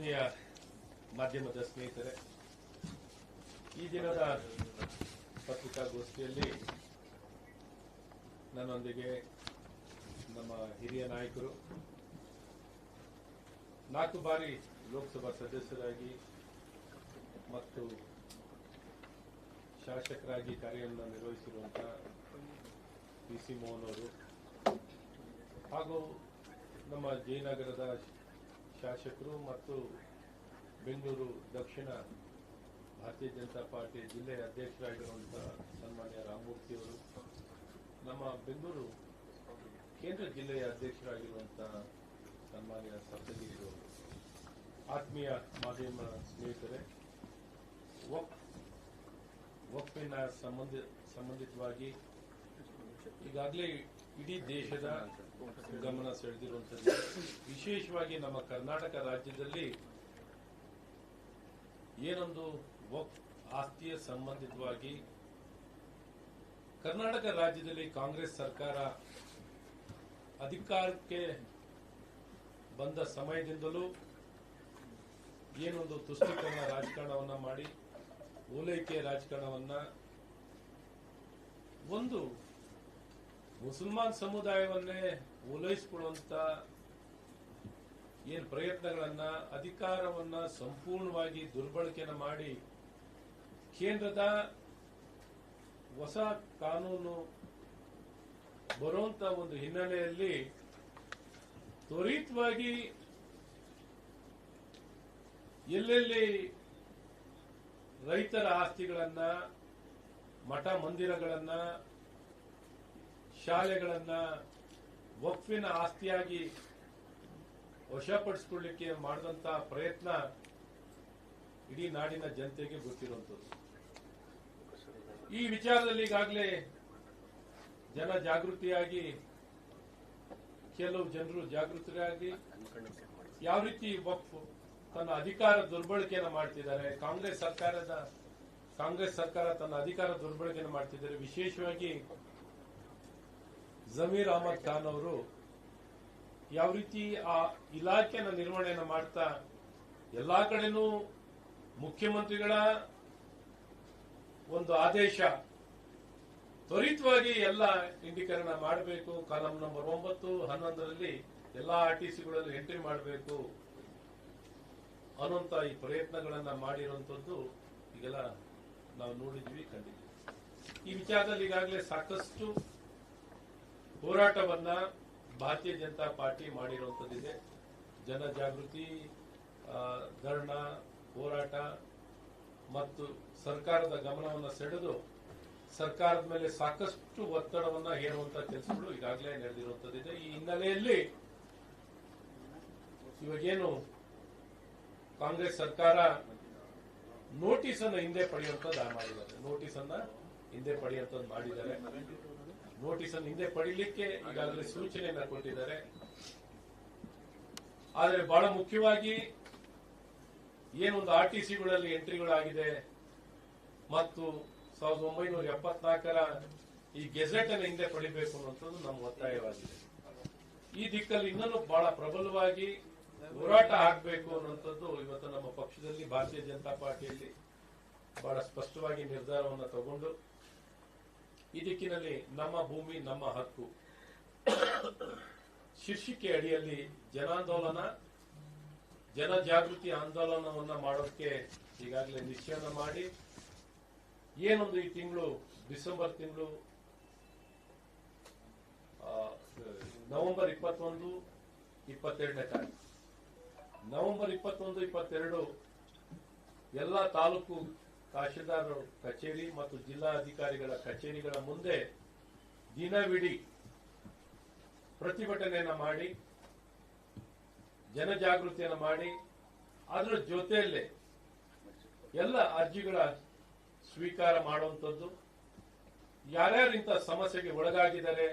ಆತ್ಮೀಯ ಮಾಧ್ಯಮದ ಸ್ನೇಹಿತರೆ, ಈ ದಿನದ ಪತ್ರಿಕಾಗೋಷ್ಠಿಯಲ್ಲಿ ನನ್ನೊಂದಿಗೆ ನಮ್ಮ ಹಿರಿಯ ನಾಯಕರು, ನಾಲ್ಕು ಬಾರಿ ಲೋಕಸಭಾ ಸದಸ್ಯರಾಗಿ ಮತ್ತು ಶಾಸಕರಾಗಿ ಕಾರ್ಯವನ್ನು ನಿರ್ವಹಿಸಿರುವಂತಹ ಪಿ ಸಿ ಮೋಹನ್ ಅವರು ಹಾಗೂ ನಮ್ಮ ಜಯನಗರದ ಶಾಸಕರು ಮತ್ತು ಬೆಂಗಳೂರು ದಕ್ಷಿಣ ಭಾರತೀಯ ಜನತಾ ಪಾರ್ಟಿ ಜಿಲ್ಲೆಯ ಅಧ್ಯಕ್ಷರಾಗಿರುವಂತಹ ಸನ್ಮಾನ್ಯ ರಾಮಮೂರ್ತಿಯವರು ನಮ್ಮ ಬೆಂಗಳೂರು ಕೇಂದ್ರ ಜಿಲ್ಲೆಯ ಅಧ್ಯಕ್ಷರಾಗಿರುವಂತಹ ಸನ್ಮಾನ್ಯ ಸಪ್ತಗಿರಿಯವರು ಆತ್ಮೀಯ ಮಾಧ್ಯಮ ಸ್ನೇಹಿತರೆ, ವಕ್, ವಕ್ಫಿನ ಸಂಬಂಧ, ಸಂಬಂಧಿತವಾಗಿ ಈಗಾಗಲೇ ಇಡೀ ದೇಶದ ಗಮನ ಸೆಳೆದಿರುವಂಥದ್ದು. ವಿಶೇಷವಾಗಿ ನಮ್ಮ ಕರ್ನಾಟಕ ರಾಜ್ಯದಲ್ಲಿ ಏನೊಂದು ಆಸ್ತಿಯ ಸಂಬಂಧಿತವಾಗಿ ಕರ್ನಾಟಕ ರಾಜ್ಯದಲ್ಲಿ ಕಾಂಗ್ರೆಸ್ ಸರ್ಕಾರ ಅಧಿಕಾರಕ್ಕೆ ಬಂದ ಸಮಯದಿಂದಲೂ ಏನೊಂದು ತುಷ್ಟೀಕರಣ ರಾಜಕಾರಣವನ್ನ ಮಾಡಿ, ಓಲೈಕೆ ರಾಜಕಾರಣವನ್ನ ಒಂದು ಮುಸಲ್ಮಾನ್ ಸಮುದಾಯವನ್ನೇ ಓಲೈಸಿಕೊಳ್ಳುವಂತ ಏನು ಪ್ರಯತ್ನಗಳನ್ನ, ಅಧಿಕಾರವನ್ನ ಸಂಪೂರ್ಣವಾಗಿ ದುರ್ಬಳಕೆಯನ್ನು ಮಾಡಿ ಕೇಂದ್ರದ ಹೊಸ ಕಾನೂನು ಬರುವಂತ ಒಂದು ಹಿನ್ನೆಲೆಯಲ್ಲಿ ತ್ವರಿತವಾಗಿ ಎಲ್ಲೆಲ್ಲಿ ರೈತರ ಆಸ್ತಿಗಳನ್ನ, ಮಠ ಮಂದಿರಗಳನ್ನ, ಶಾಲೆಗಳನ್ನ ವಕ್ಫಿನ ಆಸ್ತಿಯಾಗಿ ವಶಪಡಿಸಿಕೊಳ್ಳಿಕ್ಕೆ ಮಾಡಿದಂತ ಪ್ರಯತ್ನ ಇಡೀ ನಾಡಿನ ಜನತೆಗೆ ಗೊತ್ತಿರುವಂಥದ್ದು. ಈ ವಿಚಾರದಲ್ಲಿ ಈಗಾಗಲೇ ಜನ ಜಾಗೃತಿಯಾಗಿ, ಕೆಲವು ಜನರು ಜಾಗೃತರಾಗಿ ಯಾವ ರೀತಿ ವಕ್ಫ್ ತನ್ನ ಅಧಿಕಾರ ದುರ್ಬಳಕೆಯನ್ನು ಮಾಡ್ತಿದ್ದಾರೆ, ಕಾಂಗ್ರೆಸ್ ಸರ್ಕಾರದ, ಕಾಂಗ್ರೆಸ್ ಸರ್ಕಾರ ತನ್ನ ಅಧಿಕಾರ ದುರ್ಬಳಕೆಯನ್ನು ಮಾಡ್ತಿದ್ದಾರೆ, ವಿಶೇಷವಾಗಿ ಜಮೀರ್ ಅಹಮದ್ ಖಾನ್ ಅವರು ಯಾವ ರೀತಿ ಆ ಇಲಾಖೆನ ನಿರ್ವಹಣೆಯನ್ನು ಮಾಡ್ತಾ ಎಲ್ಲಾ ಕಡೆನೂ ಮುಖ್ಯಮಂತ್ರಿಗಳ ಒಂದು ಆದೇಶ ತ್ವರಿತವಾಗಿ ಎಲ್ಲ ಇಂಡೀಕರಣ ಮಾಡಬೇಕು. ಕಾಲಂ ನಂಬರ್ ಒಂಬತ್ತು, ಹನ್ನೊಂದರಲ್ಲಿ ಎಲ್ಲಾ ಆರ್ಟಿಸಿಗಳಲ್ಲಿ ಎಂಟ್ರಿ ಮಾಡಬೇಕು ಅನ್ನುವಂತ ಈ ಪ್ರಯತ್ನಗಳನ್ನ ಮಾಡಿರುವಂತದ್ದು ಈಗೆಲ್ಲ ನಾವು ನೋಡಿದ್ವಿ ಕಂಡಿದ್ವಿ ಈ ವಿಚಾರದಲ್ಲಿ ಈಗಾಗಲೇ ಸಾಕಷ್ಟು ಹೋರಾಟವನ್ನ ಭಾರತೀಯ ಜನತಾ ಪಾರ್ಟಿ ಮಾಡಿರುವಂತದ್ದಿದೆ ಜನ ಜಾಗೃತಿ ಧರ್ಣ ಧರಣ, ಹೋರಾಟ ಮತ್ತು ಸರ್ಕಾರದ ಗಮನವನ್ನು ಸೆಳೆದು ಸರ್ಕಾರದ ಮೇಲೆ ಸಾಕಷ್ಟು ಒತ್ತಡವನ್ನ ಹೇರುವಂತ ಕೆಲಸಗಳು ಈಗಾಗಲೇ ನಡೆದಿರುವಂತದ್ದಿದೆ ಈ ಹಿನ್ನೆಲೆಯಲ್ಲಿ ಇವಾಗೇನು ಕಾಂಗ್ರೆಸ್ ಸರ್ಕಾರ ನೋಟಿಸ್ ಅನ್ನು ಹಿಂದೆ ಪಡೆಯುವಂತದ್ದು ಮಾಡಿದ್ದಾರೆ. ನೋಟಿಸ್ ಅನ್ನ ಹಿಂದೆ ಪಡೆಯುವಂತದ್ದು ಮಾಡಿದ್ದಾರೆ. ನೋಟಿಸ್ ಅನ್ನು ಹಿಂದೆ ಪಡೀಲಿಕ್ಕೆ ಈಗಾಗಲೇ ಸೂಚನೆಯನ್ನ ಕೊಟ್ಟಿದ್ದಾರೆ. ಆದರೆ ಬಹಳ ಮುಖ್ಯವಾಗಿ ಏನೊಂದು ಆರ್ ಟಿ ಸಿಗಳಲ್ಲಿ ಎಂಟ್ರಿಗಳಾಗಿದೆ ಮತ್ತು ಸಾವಿರದ ಒಂಬೈನೂರ ಎಪ್ಪತ್ನಾಲ್ಕರ ಈ ಗೆಜೆಟ್ ಅನ್ನು ಹಿಂದೆ ಪಡಿಬೇಕು ಅನ್ನುವಂಥದ್ದು ನಮ್ಮ ಒತ್ತಾಯವಾಗಿದೆ. ಈ ದಿಕ್ಕಲ್ಲಿ ಇನ್ನೂ ಬಹಳ ಪ್ರಬಲವಾಗಿ ಹೋರಾಟ ಆಗಬೇಕು ಅನ್ನುವಂಥದ್ದು ಇವತ್ತು ನಮ್ಮ ಪಕ್ಷದಲ್ಲಿ ಭಾರತೀಯ ಜನತಾ ಪಾರ್ಟಿಯಲ್ಲಿ ಬಹಳ ಸ್ಪಷ್ಟವಾಗಿ ನಿರ್ಧಾರವನ್ನು ತಗೊಂಡು ಈ ದಿಕ್ಕಿನಲ್ಲಿ ನಮ್ಮ ಭೂಮಿ, ನಮ್ಮ ಹಕ್ಕು. ಶೀರ್ಷಿಕೆ ಅಡಿಯಲ್ಲಿ ಜನಾಂದೋಲನ, ಜನಜಾಗೃತಿ ಆಂದೋಲನವನ್ನ ಮಾಡೋಕ್ಕೆ ಈಗಾಗಲೇ ನಿಶ್ಚಯನ ಮಾಡಿ. ಏನೊಂದು ಈ ತಿಂಗಳು, ಡಿಸೆಂಬರ್ ತಿಂಗಳು ನವೆಂಬರ್ ಇಪ್ಪತ್ತೊಂದು, ಇಪ್ಪತ್ತೆರಡನೇ ತಾರೀಕು. ನವೆಂಬರ್ ಇಪ್ಪತ್ತೊಂದು, ಇಪ್ಪತ್ತೆರಡು ಎಲ್ಲ ತಾಲೂಕು ತಹಶೀಲ್ದಾರ್ ಕಚೇರಿ ಮತ್ತು ಜಿಲ್ಲಾಧಿಕಾರಿಗಳ ಕಚೇರಿಗಳ ಮುಂದೆ ದಿನವಿಡೀ ಪ್ರತಿಭಟನೆಯನ್ನು ಮಾಡಿ, ಜನಜಾಗೃತಿಯನ್ನು ಮಾಡಿ, ಅದರ ಜೊತೆಯಲ್ಲೇ ಎಲ್ಲ ಅರ್ಜಿಗಳ ಸ್ವೀಕಾರ ಮಾಡುವಂಥದ್ದು. ಯಾರ್ಯಾರು ಇಂಥ ಸಮಸ್ಯೆಗೆ ಒಳಗಾಗಿದ್ದಾರೆ,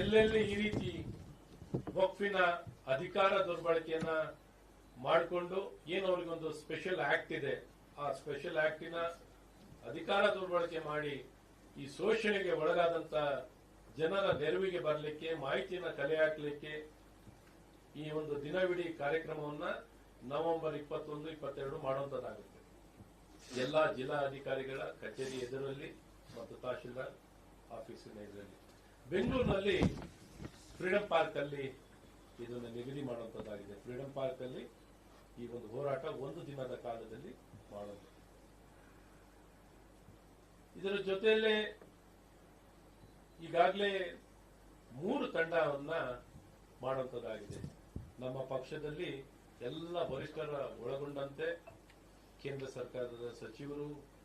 ಎಲ್ಲೆಲ್ಲಿ ಈ ರೀತಿ ವಕ್ಫಿನ ಅಧಿಕಾರ ದುರ್ಬಳಕೆಯನ್ನ ಮಾಡಿಕೊಂಡು, ಏನು ಅವ್ರಿಗೊಂದು ಸ್ಪೆಷಲ್ ಆಕ್ಟ್ ಇದೆ ಆ ಸ್ಪೆಷಲ್ ಆಕ್ಟಿನ ಅಧಿಕಾರ ದುರ್ಬಳಕೆ ಮಾಡಿ ಈ ಶೋಷಣೆಗೆ ಒಳಗಾದಂತ ಜನರ ನೆರವಿಗೆ ಬರಲಿಕ್ಕೆ, ಮಾಹಿತಿಯನ್ನು ಕಲೆ ಹಾಕಲಿಕ್ಕೆ ಈ ಒಂದು ದಿನವಿಡೀ ಕಾರ್ಯಕ್ರಮವನ್ನ ನವೆಂಬರ್ ಇಪ್ಪತ್ತೊಂದು, ಇಪ್ಪತ್ತೆರಡು ಮಾಡುವಂತದ್ದಾಗುತ್ತೆ. ಎಲ್ಲಾ ಜಿಲ್ಲಾ ಅಧಿಕಾರಿಗಳ ಕಚೇರಿ ಎದುರಲ್ಲಿ ಮತ್ತು ತಹಶೀಲ್ದಾರ್ ಆಫೀಸಿನ ಎದುರಲ್ಲಿ. ಬೆಂಗಳೂರಿನಲ್ಲಿ ಫ್ರೀಡಂ ಪಾರ್ಕ್ ಅಲ್ಲಿ ಇದನ್ನು ನಿಗದಿ ಮಾಡುವಂತದ್ದಾಗಿದೆ. ಫ್ರೀಡಂ ಪಾರ್ಕ್ ಅಲ್ಲಿ ಈ ಒಂದು ಹೋರಾಟ ಒಂದು ದಿನದ ಕಾಲದಲ್ಲಿ ಮಾಡುವಂಥದ್ದು ಇದರ ಜೊತೆಯಲ್ಲೇ ಈಗಾಗಲೇ ಮೂರು ತಂಡವನ್ನ ಮಾಡುವಂಥದ್ದಾಗಿದೆ. ನಮ್ಮ ಪಕ್ಷದಲ್ಲಿ ಎಲ್ಲ ವರಿಷ್ಠರ ಒಳಗೊಂಡಂತೆ ಕೇಂದ್ರ ಸರ್ಕಾರದ ಸಚಿವರು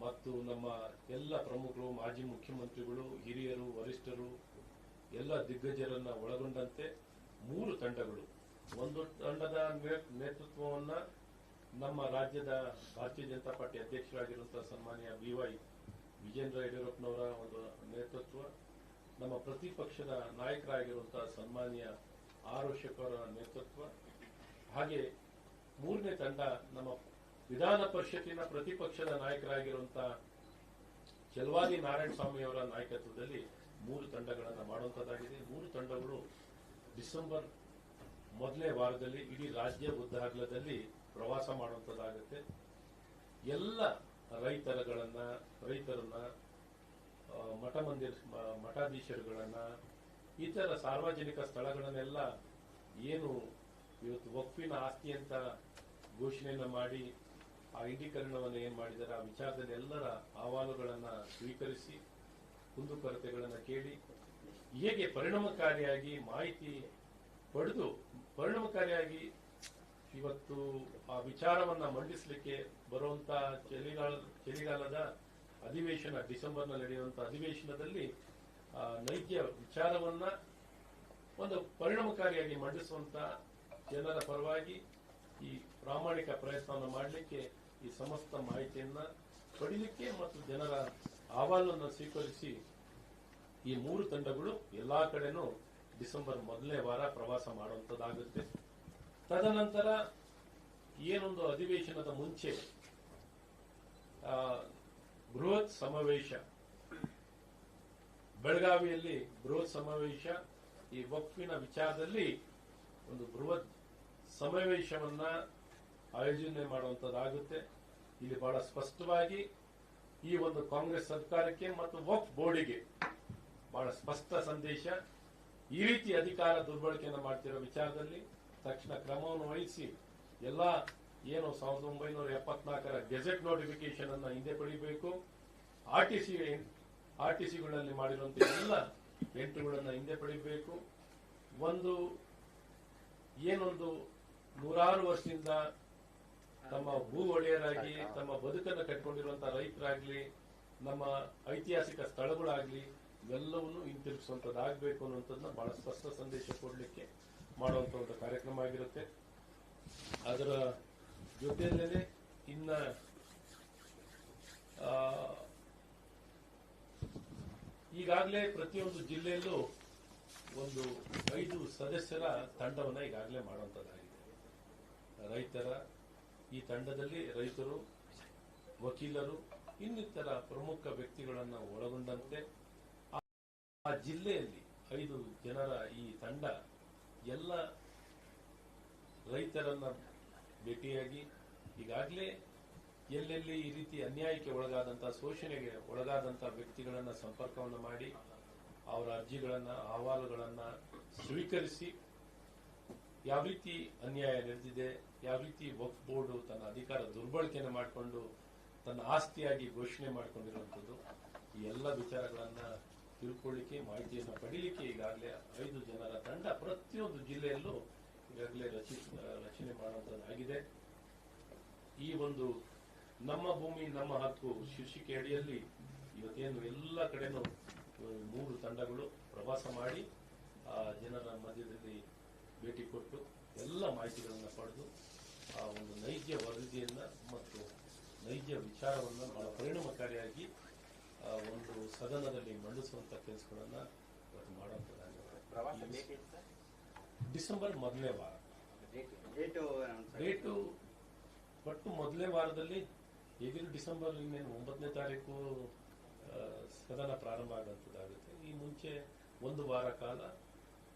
ಮತ್ತು ನಮ್ಮ ಎಲ್ಲ ಪ್ರಮುಖರು, ಮಾಜಿ ಮುಖ್ಯಮಂತ್ರಿಗಳು, ಹಿರಿಯರು, ವರಿಷ್ಠರು, ಎಲ್ಲ ದಿಗ್ಗಜರನ್ನ ಒಳಗೊಂಡಂತೆ ಮೂರು ತಂಡಗಳು. ಒಂದು ತಂಡದ ನೇತೃತ್ವವನ್ನ ನಮ್ಮ ರಾಜ್ಯದ ಭಾರತೀಯ ಜನತಾ ಪಾರ್ಟಿ ಅಧ್ಯಕ್ಷರಾಗಿರುವಂತಹ ಸನ್ಮಾನ್ಯ ಬಿ ವೈ ವಿಜೇಂದ್ರ ಯಡಿಯೂರಪ್ಪನವರ ಒಂದು ನೇತೃತ್ವ, ನಮ್ಮ ಪ್ರತಿಪಕ್ಷದ ನಾಯಕರಾಗಿರುವಂತಹ ಸನ್ಮಾನ್ಯ ಆರ್ ನೇತೃತ್ವ, ಹಾಗೆ ಮೂರನೇ ತಂಡ ನಮ್ಮ ವಿಧಾನ ಪರಿಷತ್ತಿನ ಪ್ರತಿಪಕ್ಷದ ನಾಯಕರಾಗಿರುವಂತಹ ಚಲವಾದಿ ನಾರಾಯಣ ಸ್ವಾಮಿ ಅವರ ನಾಯಕತ್ವದಲ್ಲಿ ಮೂರು ತಂಡಗಳನ್ನು ಮಾಡುವಂತದ್ದಾಗಿದೆ. ಮೂರು ತಂಡಗಳು ಡಿಸೆಂಬರ್ ಮೊದಲನೇ ವಾರದಲ್ಲಿ ಇಡೀ ರಾಜ್ಯ ಉದ್ದಾಗಲದಲ್ಲಿ ಪ್ರವಾಸ ಮಾಡುವಂಥದ್ದಾಗುತ್ತೆ ಎಲ್ಲ ರೈತರುಗಳನ್ನ, ರೈತರನ್ನ ಮಠ ಮಂದಿರ ಮಠಾಧೀಶರುಗಳನ್ನ, ಇತರ ಸಾರ್ವಜನಿಕ ಸ್ಥಳಗಳನ್ನೆಲ್ಲ ಏನು ಇವತ್ತು ವಕ್ಫಿನ ಆಸ್ತಿ ಅಂತ ಘೋಷಣೆಯನ್ನು ಮಾಡಿ, ಆ ಇಂಡೀಕರಣವನ್ನು ಏನು ಮಾಡಿದ್ದಾರೆ ಆ ವಿಚಾರದಲ್ಲಿ ಎಲ್ಲರ ಅಹವಾಲುಗಳನ್ನ ಸ್ವೀಕರಿಸಿ, ಕುಂದುಕೊರತೆಗಳನ್ನು ಕೇಳಿ, ಹೇಗೆ ಪರಿಣಾಮಕಾರಿಯಾಗಿ ಮಾಹಿತಿ ಪಡೆದು, ಪರಿಣಾಮಕಾರಿಯಾಗಿ ಇವತ್ತು ಆ ವಿಚಾರವನ್ನ ಮಂಡಿಸಲಿಕ್ಕೆ ಬರುವಂತ ಚಳಿಗಾಲ, ಚಳಿಗಾಲದ ಅಧಿವೇಶನ, ಡಿಸೆಂಬರ್ನಲ್ಲಿ ನಡೆಯುವಂತ ಅಧಿವೇಶನದಲ್ಲಿ ನೈಜ ವಿಚಾರವನ್ನ ಒಂದು ಪರಿಣಾಮಕಾರಿಯಾಗಿ ಮಂಡಿಸುವಂತ ಜನರ ಪರವಾಗಿ ಈ ಪ್ರಾಮಾಣಿಕ ಪ್ರಯತ್ನವನ್ನು ಮಾಡಲಿಕ್ಕೆ ಈ ಸಮಸ್ತ ಮಾಹಿತಿಯನ್ನ ಪಡಿಲಿಕ್ಕೆ ಮತ್ತು ಜನರ ಅಹವಾಲನ್ನು ಸ್ವೀಕರಿಸಿ ಈ ಮೂರು ತಂಡಗಳು ಎಲ್ಲಾ ಕಡೆನೂ ಡಿಸೆಂಬರ್ ಮೊದಲನೇ ವಾರ ಪ್ರವಾಸ ಮಾಡುವಂತದ್ದಾಗುತ್ತೆ. ತದನಂತರ ಏನೊಂದು ಅಧಿವೇಶನದ ಮುಂಚೆ ಬೃಹತ್ ಸಮಾವೇಶ, ಬೆಳಗಾವಿಯಲ್ಲಿ ಬೃಹತ್ ಸಮಾವೇಶ, ಈ ವಕ್ಫಿನ ವಿಚಾರದಲ್ಲಿ ಒಂದು ಬೃಹತ್ ಸಮಾವೇಶವನ್ನ ಆಯೋಜನೆ ಮಾಡುವಂತದ್ದಾಗುತ್ತೆ. ಇಲ್ಲಿ ಬಹಳ ಸ್ಪಷ್ಟವಾಗಿ ಈ ಒಂದು ಕಾಂಗ್ರೆಸ್ ಸರ್ಕಾರಕ್ಕೆ ಮತ್ತು ವಕ್ಫ್ ಬೋರ್ಡಿಗೆ ಬಹಳ ಸ್ಪಷ್ಟ ಸಂದೇಶ. ಈ ರೀತಿ ಅಧಿಕಾರ ದುರ್ಬಳಕೆಯನ್ನು ಮಾಡ್ತಿರೋ ವಿಚಾರದಲ್ಲಿ ತಕ್ಷಣ ಕ್ರಮವನ್ನು ವಹಿಸಿ ಎಲ್ಲ ಏನು ಸಾವಿರದ ಒಂಬೈನೂರ ಎಪ್ಪತ್ನಾಲ್ಕರ ಗೆಜೆಟ್ ನೋಟಿಫಿಕೇಶನ್ ಅನ್ನು ಹಿಂದೆ ಪಡಿಬೇಕು. R T C R T ಸಿಗಳಲ್ಲಿ ಮಾಡಿರುವಂತಹ ಎಲ್ಲ ಎಂಟ್ರಿಗಳನ್ನ ಹಿಂದೆ ಪಡಿಬೇಕು. ಒಂದು, ಏನೊಂದು ನೂರಾರು ವರ್ಷದಿಂದ ತಮ್ಮ ಭೂ ಒಡೆಯರಾಗಿ, ತಮ್ಮ ಬದುಕನ್ನು ಕಟ್ಕೊಂಡಿರುವಂತಹ ರೈತರಾಗ್ಲಿ, ನಮ್ಮ ಐತಿಹಾಸಿಕ ಸ್ಥಳಗಳಾಗ್ಲಿ ಇವೆಲ್ಲವನ್ನು ಹಿಂತಿರುಗಿಸುವಂತದ್ದಾಗಬೇಕು ಅನ್ನುವಂಥದ್ದನ್ನ ಬಹಳ ಸ್ಪಷ್ಟ ಸಂದೇಶ ಕೊಡಲಿಕ್ಕೆ ಮಾಡುವಂತ ಒಂದು ಕಾರ್ಯಕ್ರಮ ಆಗಿರುತ್ತೆ. ಅದರ ಜೊತೆಯಲ್ಲೇ ಇನ್ನ ಈಗಾಗಲೇ ಪ್ರತಿಯೊಂದು ಜಿಲ್ಲೆಯಲ್ಲೂ ಒಂದು ಐದು ಸದಸ್ಯರ ತಂಡವನ್ನ ಈಗಾಗಲೇ ಮಾಡುವಂತದ್ದಾಗಿದೆ. ರೈತರ, ಈ ತಂಡದಲ್ಲಿ ರೈತರು, ವಕೀಲರು, ಇನ್ನಿತರ ಪ್ರಮುಖ ವ್ಯಕ್ತಿಗಳನ್ನು ಒಳಗೊಂಡಂತೆ ಆ ಜಿಲ್ಲೆಯಲ್ಲಿ ಐದು ಜನರ ಈ ತಂಡ ಎಲ್ಲ ರೈತರನ್ನ ಭೇಟಿಯಾಗಿ ಈಗಾಗಲೇ ಎಲ್ಲೆಲ್ಲಿ ಈ ರೀತಿ ಅನ್ಯಾಯಕ್ಕೆ ಒಳಗಾದಂತ, ಶೋಷಣೆಗೆ ಒಳಗಾದಂತ ವ್ಯಕ್ತಿಗಳನ್ನ ಸಂಪರ್ಕವನ್ನು ಮಾಡಿ, ಅವರ ಅರ್ಜಿಗಳನ್ನ ಅಹವಾಲುಗಳನ್ನ ಸ್ವೀಕರಿಸಿ ಯಾವ ರೀತಿ ಅನ್ಯಾಯ ನಡೆದಿದೆ, ಯಾವ ರೀತಿ ವಕ್ಫ್ ಬೋರ್ಡ್ ತನ್ನ ಅಧಿಕಾರ ದುರ್ಬಳಕೆಯನ್ನು ಮಾಡಿಕೊಂಡು ತನ್ನ ಆಸ್ತಿಯಾಗಿ ಘೋಷಣೆ ಮಾಡಿಕೊಂಡಿರುವಂಥದ್ದು, ಈ ಎಲ್ಲ ವಿಚಾರಗಳನ್ನ ತಿಳ್ಕೊಳ್ಳಿಕ್ಕೆ, ಮಾಹಿತಿಯನ್ನು ಪಡೀಲಿಕ್ಕೆ ಈಗಾಗಲೇ ಐದು ಜನರ ತಂಡ ಪ್ರತಿಯೊಂದು ಜಿಲ್ಲೆಯಲ್ಲೂ ಈಗಾಗಲೇ ರಚಿ, ರಚನೆ ಮಾಡುವಂಥದ್ದಾಗಿದೆ ಈ ಒಂದು ನಮ್ಮ ಭೂಮಿ, ನಮ್ಮ ಹಕ್ಕು ಶೀರ್ಷಿಕೆ ಅಡಿಯಲ್ಲಿ ಇವತ್ತೇನು ಎಲ್ಲ ಕಡೆನೂ ಮೂರು ತಂಡಗಳು ಪ್ರವಾಸ ಮಾಡಿ, ಆ ಜನರ ಮಧ್ಯದಲ್ಲಿ ಭೇಟಿ ಕೊಟ್ಟು ಎಲ್ಲ ಮಾಹಿತಿಗಳನ್ನು ಪಡೆದು ಆ ಒಂದು ನೈಜ ವರದಿಯನ್ನು ಮತ್ತು ನೈಜ ವಿಚಾರವನ್ನು ಬಹಳ ಪರಿಣಾಮಕಾರಿಯಾಗಿ ಒಂದು ಸದನದಲ್ಲಿ ಮಂಡಿಸುವಂತ ಕೆಲಸಗಳನ್ನ ಇವತ್ತು ಸರ್? ಡಿಸೆಂಬರ್ ಮೊದಲನೇ ವಾರ. ಡೇಟ್ ಒಟ್ಟು ಮೊದಲನೇ ವಾರದಲ್ಲಿ ಈಗಿನ ಡಿಸೆಂಬರ್ ಇನ್ನೇನು ಒಂಬತ್ತನೇ ತಾರೀಕು ಸದನ ಪ್ರಾರಂಭ ಆಗುವಂಥದ್ದಾಗುತ್ತೆ ಈ ಮುಂಚೆ ಒಂದು ವಾರ ಕಾಲ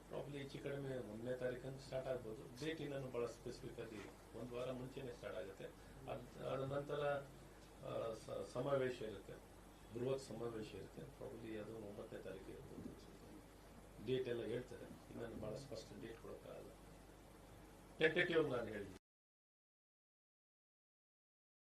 ಪ್ರಾಬ್ಲಿ ಹೆಚ್ಚು ಕಡಿಮೆ ಒಂದನೇ ತಾರೀಕಂದು ಸ್ಟಾರ್ಟ್ ಆಗ್ಬೋದು. ಡೇಟ್ ಇನ್ನೂ ಬಹಳ ಸ್ಪೆಸಿಫಿಕ್ ಆಗಿ ಒಂದು ವಾರ ಮುಂಚೆನೇ ಸ್ಟಾರ್ಟ್ ಆಗುತ್ತೆ. ಅದ್ ನಂತರ ಸಮಾವೇಶ ಇರುತ್ತೆ. ಬೃಹತ್ ಸಮಾವೇಶ ಇರುತ್ತೆ ಪ್ರಾಬಲಿ ಅದು ಒಂಬತ್ತನೇ ತಾರೀಕು ಇರ್ಬೋದು. ಡೇಟ್ ಎಲ್ಲ ಹೇಳ್ತಾರೆ. ಇನ್ನೊಂದು ಭಾಳ ಸ್ಪಷ್ಟ ಡೇಟ್ ಕೊಡೋಕ್ಕಾಗಲ್ಲ. ಟೆಂಟೇಟಿವ್ ನಾನು ಹೇಳಿದ್ದೀನಿ